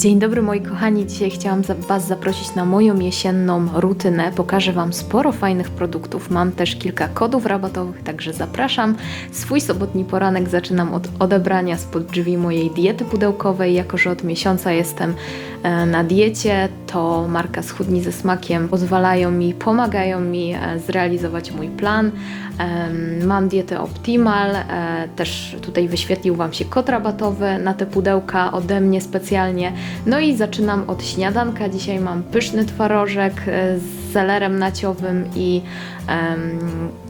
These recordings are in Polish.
Dzień dobry moi kochani, dzisiaj chciałam Was zaprosić na moją jesienną rutynę. Pokażę Wam sporo fajnych produktów, mam też kilka kodów rabatowych, także zapraszam. Swój sobotni poranek zaczynam od odebrania spod drzwi mojej diety pudełkowej, jako że od miesiąca jestem e, na diecie, to marka Schudni ze smakiem pozwalają mi, pomagają mi e, zrealizować mój plan. Mam dietę Optimal, e, też tutaj wyświetlił Wam się kod rabatowy na te pudełka ode mnie specjalnie. No i zaczynam od śniadanka. Dzisiaj mam pyszny twarożek e, z zelerem naciowym i em,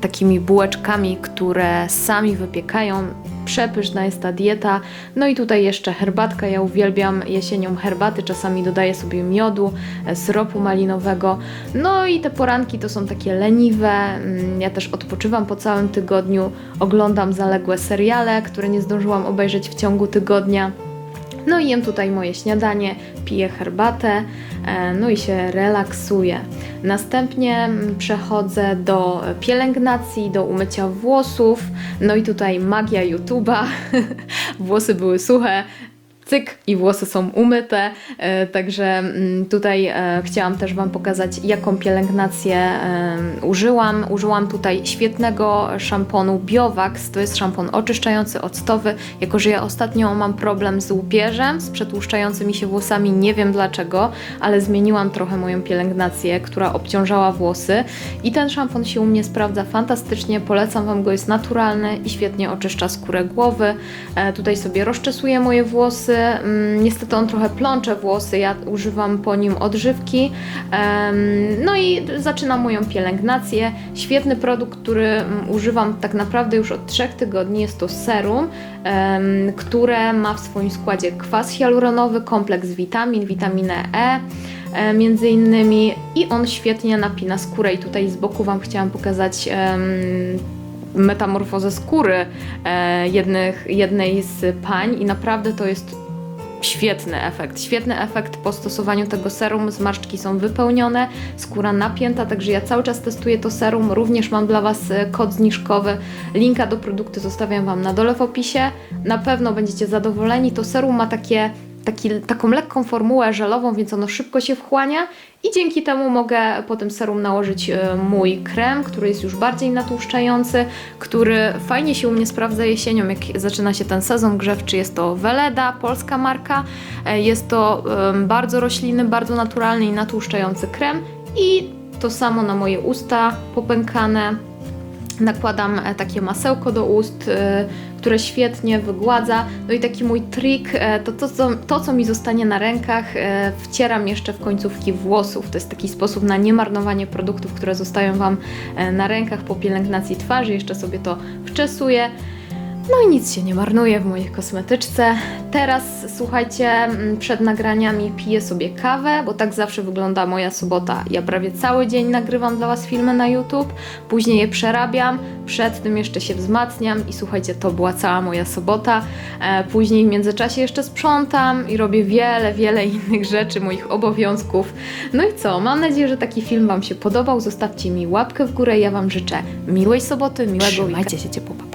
takimi bułeczkami, które sami wypiekają. Przepyszna jest ta dieta. No i tutaj jeszcze herbatka. Ja uwielbiam jesienią herbaty. Czasami dodaję sobie miodu, e, syropu malinowego. No i te poranki to są takie leniwe. Mm, Ja też odpoczywam po całym tygodniu. Oglądam zaległe seriale, które nie zdążyłam obejrzeć w ciągu tygodnia. No i jem tutaj moje śniadanie, piję herbatę, e, no i się relaksuję. Następnie mm, przechodzę do pielęgnacji, do umycia włosów. No i tutaj magia YouTube'a. Włosy były suche. Cyk i włosy są umyte, e, także mm, tutaj e, chciałam też Wam pokazać, jaką pielęgnację użyłam. Użyłam tutaj świetnego szamponu Biovax, to jest szampon oczyszczający, octowy. Jako, że ja ostatnio mam problem z łupieżem, z przetłuszczającymi się włosami, nie wiem dlaczego, ale zmieniłam trochę moją pielęgnację, która obciążała włosy i ten szampon się u mnie sprawdza fantastycznie, polecam Wam go, jest naturalny i świetnie oczyszcza skórę głowy. E, tutaj sobie rozczesuję moje włosy, niestety on trochę plącze włosy, ja używam po nim odżywki, no i zaczynam moją pielęgnację. Świetny produkt, który mm, używam tak naprawdę już od trzech tygodni, jest to serum, które ma w swoim składzie kwas hialuronowy, kompleks witamin, witaminę E, e, między innymi. I on świetnie napina skórę. I tutaj z boku Wam chciałam pokazać metamorfozę skóry e, jednych, jednej z pań. I naprawdę to jest świetny efekt. Świetny efekt po stosowaniu tego serum. Zmarszczki są wypełnione, skóra napięta, także ja cały czas testuję to serum. Również mam dla Was e, kod zniżkowy. Linka do produktu zostawiam Wam na dole w opisie. Na pewno będziecie zadowoleni. To serum ma takie taki, taką lekką formułę żelową, więc ono szybko się wchłania i dzięki temu mogę po tym serum nałożyć e, mój krem, który jest już bardziej natłuszczający, który fajnie się u mnie sprawdza jesienią, jak zaczyna się ten sezon grzewczy. Jest to Weleda, polska marka. E, Jest to bardzo roślinny, bardzo naturalny i natłuszczający krem i to samo na moje usta popękane. Nakładam e, takie masełko do ust, które świetnie wygładza. No i taki mój trik, e, to to, co, to co mi zostanie na rękach, e, wcieram jeszcze w końcówki włosów. To jest taki sposób na niemarnowanie produktów, które zostają Wam e, na rękach po pielęgnacji twarzy. Jeszcze sobie to wczesuję. No i nic się nie marnuje w mojej kosmetyczce. Teraz słuchajcie, mm, przed nagraniami piję sobie kawę, bo tak zawsze wygląda moja sobota. Ja prawie cały dzień nagrywam dla Was filmy na YouTube, później je przerabiam, przed tym jeszcze się wzmacniam i słuchajcie, to była cała moja sobota. E, później w międzyczasie jeszcze sprzątam i robię wiele, wiele innych rzeczy, moich obowiązków. No i co? Mam nadzieję, że taki film Wam się podobał. Zostawcie mi łapkę w górę. Ja Wam życzę miłej soboty, miłego. Trzymajcie się ciepło, papa.